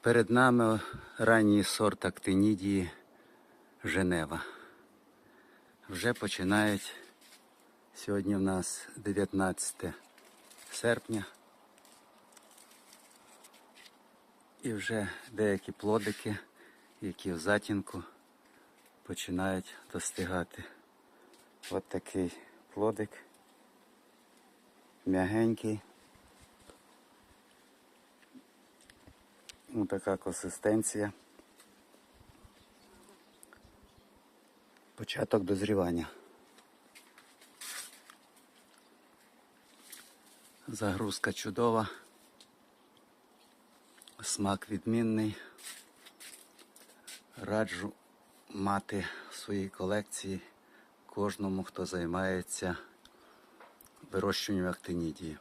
Перед нами ранній сорт актинідії Женева. Вже починають. Сьогодні в нас 19 серпня. І вже деякі плодики, які в затінку, починають достигати. От такий плодик. М'ягенький. Ось така консистенція. Початок дозрівання. Загрузка чудова. Смак відмінний. Раджу мати в своїй колекції кожному, хто займається вирощуванням актинідії.